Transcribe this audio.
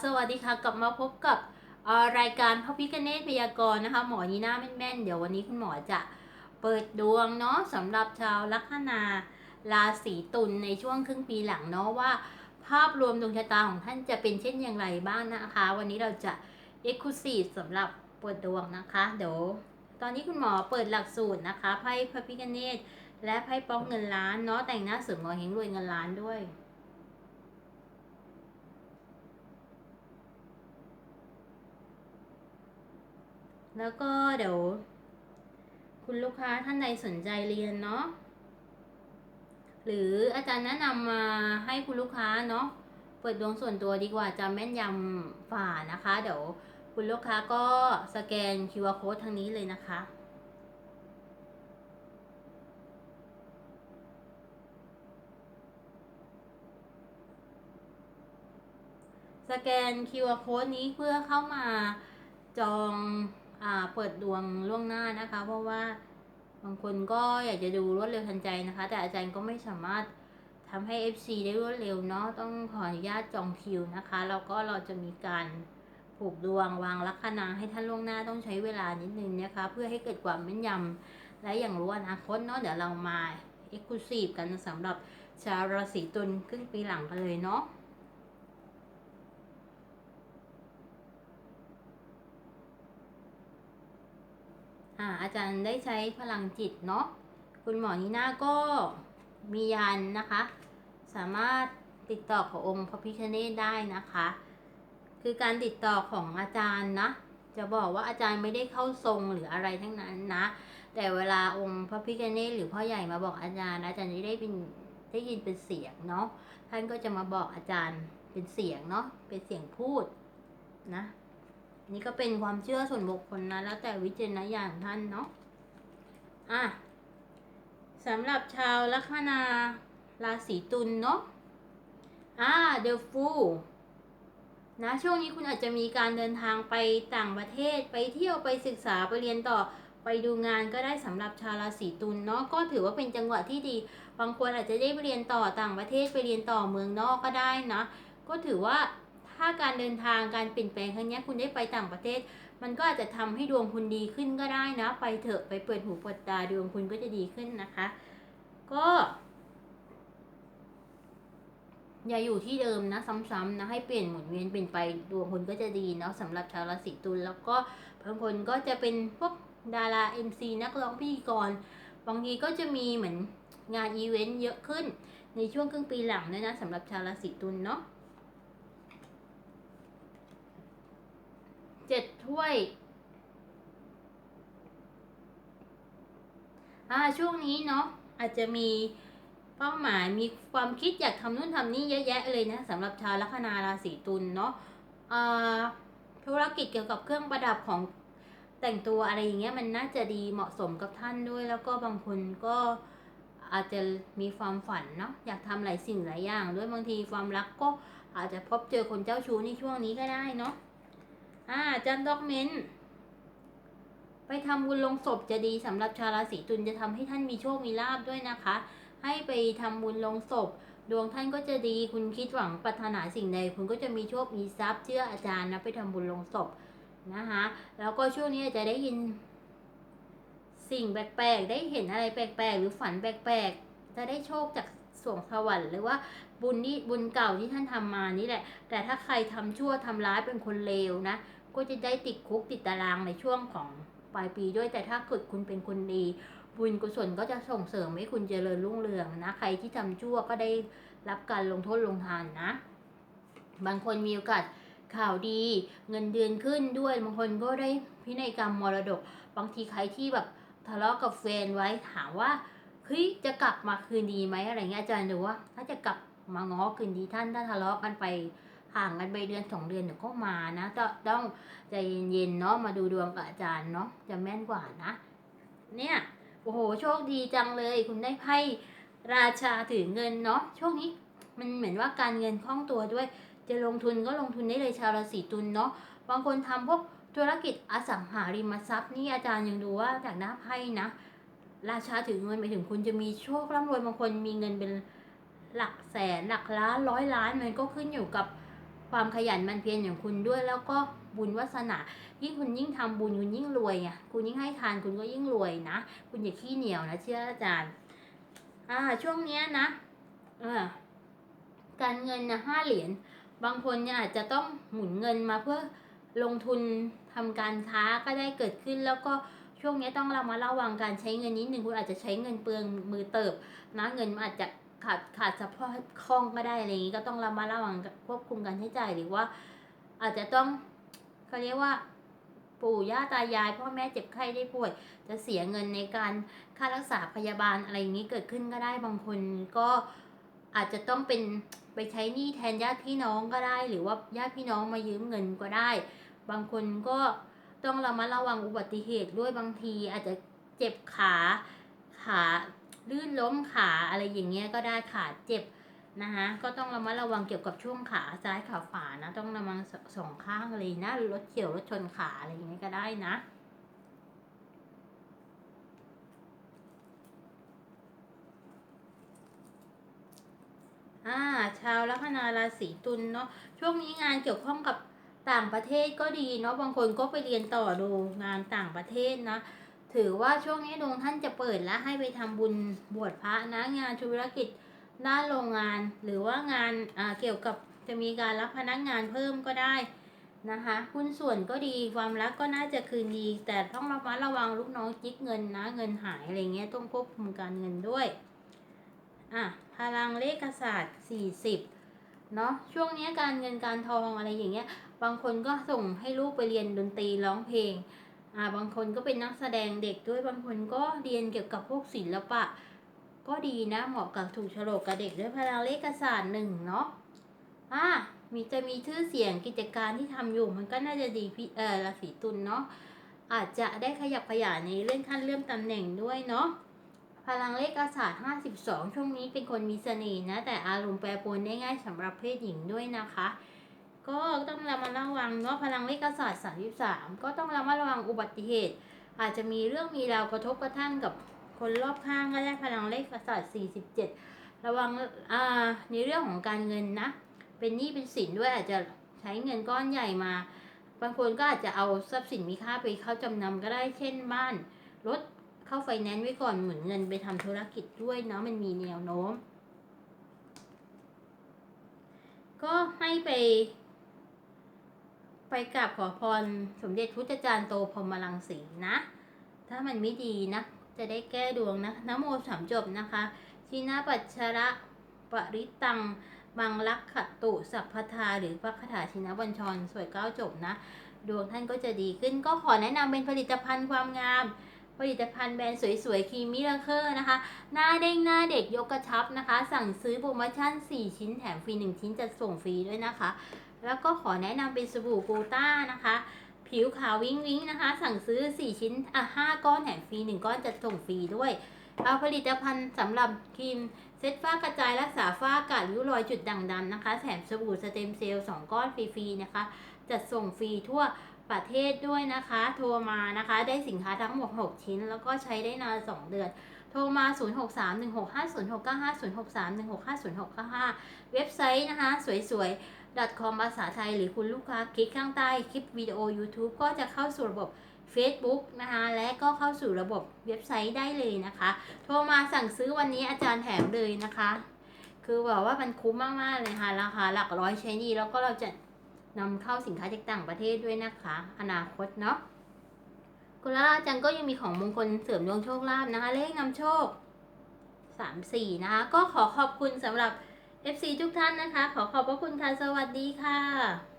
สวัสดีค่ะกลับมาพบกับรายการพระพิคเนตพยากรณ์นะคะ หมอนีน่าแม่นๆ เดี๋ยววันนี้คุณหมอจะเปิดดวงเนาะสำหรับชาวลัคนาราศีตุลในช่วงครึ่งปีหลังเนาะว่า ภาพรวมดวงชะตาของท่านจะเป็นเช่นอย่างไรบ้างนะคะ วันนี้เราจะเอ็กซ์คลูซีฟสำหรับเปิดดวงนะคะเดี๋ยวตอนนี้คุณหมอเปิดหลักสูตรนะคะไพ่พระพิคเนตและไพ่ป๊อกเงินล้านเนาะแต่งหน้าเสริมหมอเฮงรวยเงินล้านด้วย แล้วก็เดี๋ยว คุณลูกค้าท่านใดสนใจเรียนเนาะหรืออาจารย์แนะนำมาให้คุณลูกค้าเนาะเปิดดวงส่วนตัวดีกว่าจะแม่นยำฝ่านะคะ เดี๋ยวคุณลูกค้าก็สแกน QR code ทางนี้เลยนะคะสแกน QR code นี้เพื่อเข้ามาจอง เปิดดวงล่วงหน้านะคะ เพราะว่าบางคนก็อยากจะดูรวดเร็วทันใจนะคะ แต่อาจารย์ก็ไม่สามารถทำให้ FC ได้รวดเร็วเนาะต้องขออนุญาตจองคิวนะคะแล้วก็เราจะมีการผูกดวงวางลัคนาให้ท่านล่วงหน้าต้องใช้เวลานิดนึงนะคะ เพื่อให้เกิดความแม่นยำและอย่างรู้อนาคตเนาะเดี๋ยวเรามาเอ็กซ์คลูซีฟกันสำหรับชาวราศีตุลครึ่งปีหลังกันเลยเนาะ อ่าอาจารย์ได้ใช้พลังจิตเนาะคุณหมอนีน่าก็มียันนะคะ สามารถติดต่อขององค์พระพิฆเนศได้นะคะ คือการติดต่อของอาจารย์นะจะบอกว่าอาจารย์ไม่ได้เข้าทรงหรืออะไรทั้งนั้นนะ แต่เวลาองค์พระพิฆเนศหรือพ่อใหญ่มาบอกอาจารย์ อาจารย์จะได้เป็นได้ยินเป็นเสียงเนาะท่านก็จะมาบอกอาจารย์เป็นเสียงเนาะเป็นเสียงพูดนะ นี่ก็เป็นความเชื่อส่วนบุคคลนะ แล้วแต่วิจารณญาณของท่านเนาะอะสำหรับชาวลัคนาราศีตุลเนาะอ่าเดลฟูนะช่วงนี้คุณอาจจะมีการเดินทางไปต่างประเทศไปเที่ยวไปศึกษาไปเรียนต่อไปดูงานก็ได้สำหรับชาวราศีตุลเนาะก็ถือว่าเป็นจังหวะที่ดี บางคนอาจจะได้ไปเรียนต่อต่างประเทศไปเรียนต่อเมืองนอกก็ได้นะ ก็ถือว่า ถ้าการเดินทางการเปลี่ยนแปลงครั้งนี้คุณได้ไปต่างประเทศ มันก็อาจจะทำให้ดวงคุณดีขึ้นก็ได้นะ ไปเถอะไปเปิดหูเปิดตาดวงคุณก็จะดีขึ้นนะคะ ก็ อย่าอยู่ที่เดิมนะ ซ้ำๆนะให้เปลี่ยนหมุนเวียนเปลี่ยนไปดวงคุณก็จะดีเนาะสำหรับชาวราศีตุลแล้วก็บางคนก็จะเป็นพวกดารา MC นักร้องพิธีกรบางทีก็จะมีเหมือนงานอีเวนต์เยอะขึ้นในช่วงครึ่งปีหลังด้วยนะสำหรับชาวราศีตุลเนาะ เจ็ดถ้วยอ่าช่วงนี้เนาะอาจจะมีเป้าหมายมีความคิดอยากทำนู่นทำนี่เยอะแยะเลยนะสำหรับชาวลัคนาราศีตุลเนาะอ่าธุรกิจเกี่ยวกับเครื่องประดับของแต่งตัวอะไรอย่างเงี้ยมันน่าจะดีเหมาะสมกับท่านด้วย แล้วก็บางคนก็อาจจะมีความฝันเนาะอยากทำหลายสิ่งหลายอย่าง ด้วยบางทีความรักก็อาจจะพบเจอคนเจ้าชู้ในช่วงนี้ก็ได้เนาะ อ่าจันด็อกเมนต์ไปทำบุญลงศพจะดีสำหรับชาวราศีตุลจะทำให้ท่านมีโชคมีลาบด้วยนะคะ ให้ไปทำบุญลงศพ ดวงท่านก็จะดีคุณคิดหวังปรารถนาสิ่งใด คุณก็จะมีโชคมีทรัพย์เชื่ออาจารย์นะไปทำบุญลงศพนะคะแล้วก็ช่วงนี้จะได้ยิน สิ่งแปลกๆได้เห็นอะไรแปลกๆ หรือฝันแปลกๆ จะได้โชคจาก สวงสวรรค์หรือว่าบุญที่บุญเก่าที่ท่านทำมานี่แหละ แต่ถ้าใครทำชั่วทำร้ายเป็นคนเลวนะ ก็จะได้ติดคุกติดตารางในช่วงของปลายปีด้วยแต่ถ้าเกิดคุณเป็นคนดีบุญกุศลก็จะส่งเสริมให้คุณเจริญรุ่งเรืองนะ ใครที่ทำชั่วก็ได้รับการลงโทษลงทานนะ บางคนมีโอกาสข่าวดีเงินเดือนขึ้นด้วยบางคนก็ได้พินัยกรรมมรดก บางทีใครที่แบบทะเลาะกับแฟนไว้ถามว่า ฮ้ยจะกลับมาคืนดีไหมอะไรเงี้ยอาจารย์ดูว่า ถ้าจะกลับมาง้อคืนดีท่านถ้าทะเลาะกันไปห่างกันไปเดือนสองเดือนเดี๋ยวก็มานะต้องต้องใจเย็นๆเนาะมาดูดวงกับอาจารย์เนาะจะแม่นกว่านะ เนี่ยโอ้โหโชคดีจังเลย คุณได้ไพ่ราชาถือเงินเนาะช่วงนี้มันเหมือนว่าการเงินคล่องตัวด้วย จะลงทุนก็ลงทุนได้เลยชาวราศีตุลเนาะบางคนทำพวกธุรกิจอสังหาริมทรัพย์นี่อาจารย์ยังดูว่าจากหน้าไพ่นะ ราชาถือเงินหมายถึงคุณจะมีโชคร่ำรวยบางคนมีเงินเป็นหลักแสนหลักล้านร้อยล้านมันก็ขึ้นอยู่กับความขยันมันเพียรอย่างคุณด้วย แล้วก็บุญวาสนายิ่งคุณยิ่งทำบุญคุณยิ่งรวยไงคุณยิ่งให้ทานคุณก็ยิ่งรวยนะ คุณอย่าขี้เหนียวนะเชื่ออาจารย์ อ่า ช่วงเนี้ยนะเออการเงินนะห้าเหรียญบางคนเนี่ยอาจจะต้องหมุนเงินมาเพื่อลงทุนทำการค้าก็ได้เกิดขึ้นแล้วก็ ช่วงนี้ต้องเรามาระวังการใช้เงินนิดนึงคุณอาจจะใช้เงินเปลืองมือเติบนะเงินมันอาจจะขาดขาดสะพอคล่องก็ได้อะไรอย่างนี้ก็ต้องเรามาระวังควบคุมการใช้จ่ายหรือว่า อาจจะต้องเขาเรียกว่า ปู่ย่าตายายพ่อแม่เจ็บไข้ได้ป่วย จะเสียเงินในการค่ารักษาพยาบาลอะไรอย่างนี้เกิดขึ้นก็ได้บางคนก็อาจจะต้องเป็นไปใช้หนี้แทนญาติพี่น้องก็ได้ หรือว่าญาติพี่น้องมายืมเงินก็ได้ บางคนก็ ต้องระมัดระวังอุบัติเหตุด้วยบางทีอาจจะเจ็บขาขาลื่นล้มขาอะไรอย่างเงี้ยก็ได้ขาเจ็บนะคะก็ต้องระมัดระวังเกี่ยวกับช่วงขาซ้ายขาขวานะ ต้องระวังสสองข้างเลยนะรถเฉียวรถชนขาอะไรอย่างเงี้ยก็ได้นะอ่าชาวลัคนาราศีตุลเนาะช่วงนี้งานเกี่ยวข้องกับ ต่างประเทศก็ดีเนาะบางคนก็ไปเรียนต่อดูงานต่างประเทศนะถือว่าช่วงนี้ดวงท่านจะเปิดแล้วให้ไปทำบุญบวชพระนะงานธุรกิจด้านโรงงาน หรือว่างานเกี่ยวกับจะมีการรับพนักงานเพิ่มก็ได้นะคะหุ้นส่วนก็ดีความรักก็น่าจะคืนดี แต่ต้องระมัดระวังลูกน้องจิกเงินนะเงินหายอะไรเงี้ยต้องควบคุมการเงินด้วยอะพลังเลขศาสตร์ 40เนาะช่วงนี้การเงินการทองอะไรอย่างเงี้ย บางคนก็ส่งให้ลูกไปเรียนดนตรีร้องเพลงอ่าบางคนก็เป็นนักแสดงเด็กด้วยบางคนก็เรียนเกี่ยวกับพวกศิลปะ ก็ดีนะเหมาะกับถูกโฉลกกับเด็กด้วยพลังเลขศาสตร์หนึ่งเนาะอ่ามีจะมีชื่อเสียงกิจการที่ทำอยู่มันก็น่าจะดีพี่เออราศีตุลเนาะอาจจะได้ขยับขยายในเรื่องขั้นเลื่อนตำแหน่งด้วยเนาะพลังเลขศาสตร์52 ช่วงนี้เป็นคนมีเสน่ห์นะ แต่อารมณ์แปรปรวนได้ง่ายสำหรับเพศหญิงด้วยนะคะ ก็ต้องระมัดระวังเนาะพลังเลขศาสตร์33ก็ต้องระมัดระวังอุบัติเหตุ อาจจะมีเรื่องมีราวกระทบกระทั่งกับคนรอบข้างก็ได้พลังเลขศาสตร์47ระวังอ่าในเรื่องของการเงินนะ เป็นหนี้เป็นสินด้วยอาจจะใช้เงินก้อนใหญ่มา บางคนก็อาจจะเอาทรัพย์สินมีค่าไปเข้าจำนำก็ได้เช่นบ้านรถเข้าไฟแนนซ์ไว้ก่อนหมุนเงินไปทำธุรกิจด้วยเนาะมันมีแนวโน้ม ก็ให้ไป ไปกราบขอพรสมเด็จพุทธจารย์โตพรหมลังสีนะ ถ้ามันไม่ดีนะ จะได้แก้ดวงนะนะโมสามจบนะคะชินาปัชชระปริตังบังลักขตุสัพพทาหรือพระคาถาชินบัญชรสวยเก้าจบนะ ดวงท่านก็จะดีขึ้นก็ขอแนะนำเป็นผลิตภัณฑ์ความงาม ผลิตภัณฑ์แบรนด์สวยๆครีมมิราเคิลนะคะ หน้าเด้งหน้าเด็กยกกระชับนะคะ สั่งซื้อโปรโมชั่น 4 ชิ้นแถมฟรี 1 ชิ้นจะส่งฟรีด้วยนะคะ แล้วก็ขอแนะนำเป็นสบู่กูต้านะคะ ผิวขาววิ้งวิ้งนะคะ สั่งซื้อ 4 ชิ้นอะ5ก้อนแถมฟรี 1 ก้อนจะส่งฟรีด้วยเอาผลิตภัณฑ์สำหรับครีมเซตฝ้ากระจายรักษาฝ้ากาดริ้วรอยจุดด่างดำนะคะ แถมสบู่สเต็มเซลล์2ก้อนฟรีๆนะคะ จัดส่งฟรีทั่ว ประเทศด้วยนะคะ โทรมานะคะ ได้สินค้าทั้งหมด 6 ชิ้น แล้วก็ใช้ได้นาน 2 เดือน โทรมา 0631650695 0631650695 เว็บไซต์นะคะ สวยๆ .com ภาษาไทย หรือคุณลูกค้าคลิกข้างใต้คลิปวิดีโอ YouTube ก็จะเข้าสู่ระบบ Facebook นะคะและก็เข้าสู่ระบบเว็บไซต์ได้เลยนะคะ โทรมาสั่งซื้อวันนี้อาจารย์แถมเลยนะคะ คือแบบว่ามันคุ้มมาก ๆ เลยค่ะราคาหลักร้อยใช้ดีแล้วก็เราจะ นำเข้าสินค้าจากต่างประเทศด้วยนะคะ อนาคตเนาะคุณละอาจารย์ก็ยังมีของมงคลเสริมดวงโชคลาภนะคะ เลขนำโชค 3 4 นะคะ ก็ขอขอบคุณสำหรับ FC ทุกท่านนะคะ ขอขอบพระคุณค่ะ สวัสดีค่ะ